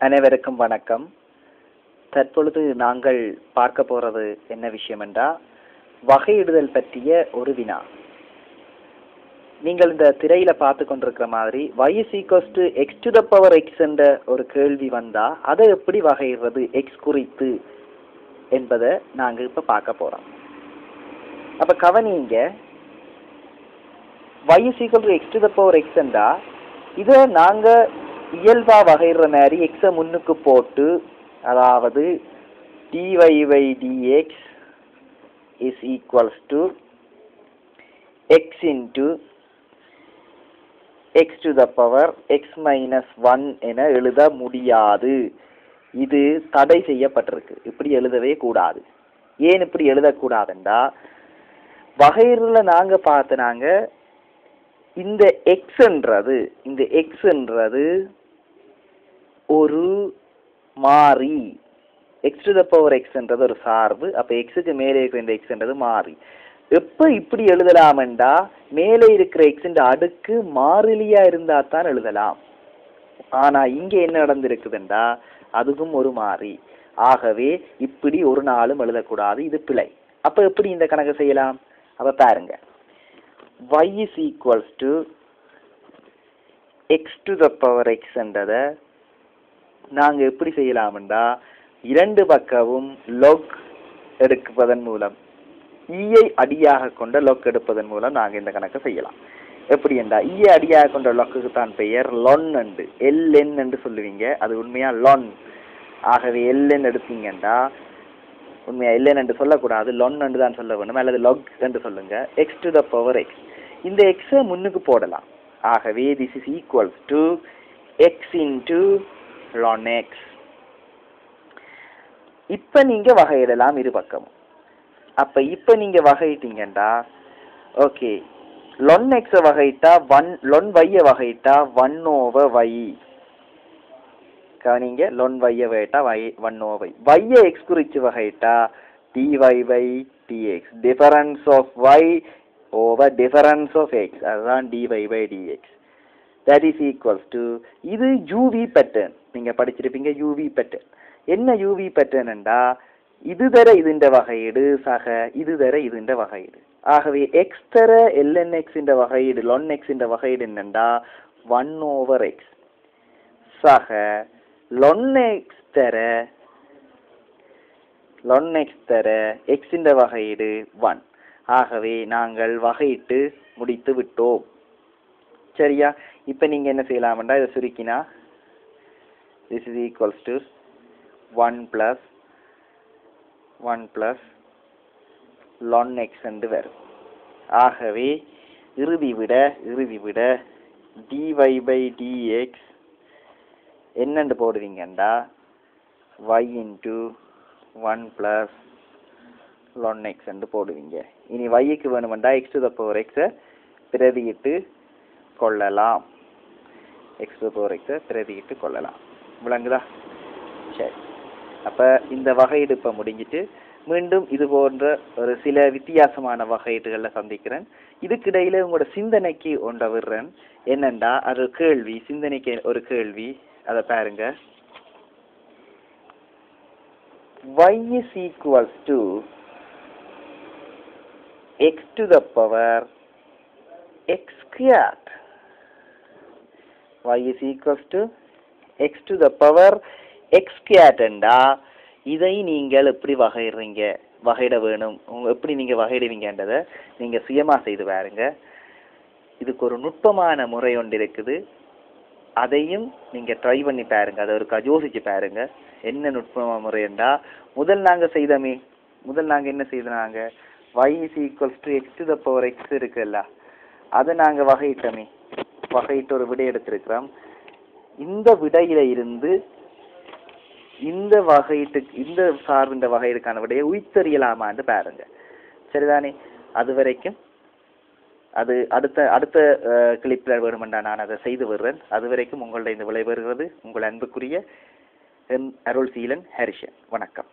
அனைவருக்கும் வணக்கம். தற்பொழுது நாங்கள் பார்க்க போகிறது என்ன விஷயம் என்றால் வகையிடுதல் பற்றிய ஒரு வினா. நீங்கள் இந்த திரையில் பார்த்து கொண்டிருக்கிற மாதிரி வயசு is x to the power the என்ற ஒரு கேள்வி வந்தால் அதை எப்படி வகையிடுறது எக்ஸ் குறித்து என்பதை நாங்கள் இப்போ பார்க்க போகிறோம் அப்போ கவனிங்க வயசு is to x to the power x என்றால் இதை நாங்கள் இயல்பா வகைற மாதிரி எக்ஸை முன்னுக்கு போட்டு அதாவது dy by dx is equals to x into x to the power x minus 1 என எழுத முடியாது. இது தடை செய்யப்பட்டிருக்கு. இப்படி எழுதவே கூடாது. ஏன் இப்படி எழுதக்கூடாதுண்டா? வகையில் நாங்கள் பார்த்து பார்த்தனாங்க இந்த எக்ஸ்ன்றது இந்த எக்ஸ்ன்றது ஒரு மாறி. எக்ஸ் டு த பவர் எக்ஸ்ன்றது ஒரு சார்பு. அப்போ எக்ஸுக்கு மேலே இருக்கிற இந்த எக்ஸ்ன்றது மாறி. எப்போ இப்படி எழுதலாம்டா மேலே இருக்கிற எக்ஸின் அடுக்கு மாறிலியா இருந்தா தான் எழுதலாம். ஆனா இங்க என்ன நடந்திருக்குதுண்டா? அதுவும் ஒரு மாறி. ஆகவே இப்படி ஒரு நாளும் எழுதக்கூடாது. இது பிழை. அப்ப எப்படி இந்த கணக்கு செய்யலாம்? அப்ப பாருங்க. y is equals to x to the power எக்ஸ்ன்றதை நாங்கள் எப்படி செய்யலாம்டா? இரண்டு பக்கமும் லொக் எடுப்பதன் மூலம் e ஈயை அடியாக கொண்ட லொக் எடுப்பதன் மூலம் நாங்கள் இந்த கணக்கை செய்யலாம். எப்படி என்றா ஈயை e அடியாக கொண்ட லொக்குக்கு தான் பெயர் லொன் என்று. எல்என் என்று சொல்லுவீங்க. அது உண்மையா? லொன் ஆகவே எல்என் எடுத்தீங்கன்னா உண்மையா? எல்என் என்று சொல்லக்கூடாது. லொன் என்று தான் சொல்ல வேண்டும். அல்லது லொக் என்று சொல்லுங்க. X to the power x இந்த எக்ஸை முன்னுக்கு போடலாம். ஆகவே this is equals to x into ln x நீங்கள் வகையிடலாம் இரு பக்கமும். அப்போ இப்போ நீங்கள் வகையிட்டீங்கடா ஓகே லொன் எக்ஸை வகையிட்டா ஒன் லொன் வையை வகையிட்டா ஒன் ஓவர் வை கவனிங்க லொன் வைய வகையிட்டா வை ஒன் ஓ வை வைய எக்ஸ் குறிச்சு வகையிட்டா d y y dx difference of y over difference of x அதுதான் dy by dx that is equals to இது யூவி பேட்டர்ன் நீங்கள் படிச்சிருப்பீங்க யூவி பேட்டர்ன் என்ன யூவி பேட்டர்ன்டா இது தர இதுண்ட வகையீடு சக இது தர இதுண்ட வகையீடு. ஆகவே எக்ஸ் தர எல்என் எக்ஸின்ற வகையீடு லொன் எக்ஸின்ற வகையீடு என்னண்டா ஒன் ஓவர் எக்ஸ் சக லொன் எக்ஸ் தர லொன் எக்ஸ் தர எக்ஸின்ற வகையீடு ஒன் ஆகவே நாங்கள் வகையிட்டு முடித்து விட்டோம். சரியா? இப்போ நீங்கள் என்ன செய்யலாம்டா இதை சுருக்கினா this is equals to one plus one plus ln x என்று வரும். ஆகவே இறுதி விட இறுதி விட டிஒய் பை டிஎக்ஸ் என்னென்று போடுவீங்கண்டா y into one plus ln x என்று போடுவீங்க. இனி ஒய்க்கு வேணுமெண்டா எக்ஸ் டு த பவர் எக்ஸை பிரதியிட்டு கொள்ளலாம். எக்ஸ் to the power பிரதியிட்டு கொள்ளலாம். விளங்குதா? சரி. அப்போ இந்த வகையீடு முடிஞ்சிட்டு மீண்டும் இது போன்ற ஒரு சில வித்தியாசமான வகையீடுகளில் சந்திக்கிறேன். இதுக்கிடையில் உங்களோட சிந்தனைக்கு ஒன்றை விடுறேன். என்னண்டா? அது கேள்வி. சிந்தனைக்கு ஒரு கேள்வி. அதை பாருங்க. Y is equals to x to the power x squared. Y is equals to x to the power x squared என்றா இதை நீங்கள் எப்படி வகையிடுறீங்க வகையிட வேணும். உங்க எப்படி நீங்கள் வகையிடுவீங்கன்றதை நீங்கள் சுயமாக செய்து பாருங்க. இதுக்கு ஒரு நுட்பமான முறை ஒன்று இருக்குது. அதையும் நீங்கள் ட்ரை பண்ணி பாருங்க. அதை ஒரு யோசிச்சு பாருங்க. என்ன நுட்பமான முறைண்டா முதல் நாங்கள் செய்தமே. முதல் நாங்கள் என்ன செய்தாங்க y is equals to x to the power x இருக்குல்ல. அதை நாங்கள் வகையிட்டோமே. வகையிட்டு ஒரு விடை எடுத்திருக்கிறோம் இந்த விடையில இருந்து இந்த வகையிட்டு இந்த சார்பின் வகையிற்கான விடையை உயிர்த்தறியலாமான்னு பாருங்க. சரிதானே? அது வரைக்கும் அது அடுத்த அடுத்த கிளிப்பில் வேணுமெண்டா நான் அதை செய்து வருவேன் அது வரைக்கும் உங்களுடைய இந்த விளைபெறுகிறது உங்கள் அன்புக்குரிய என் அருள் சீலன் ஹரிஷன். வணக்கம்.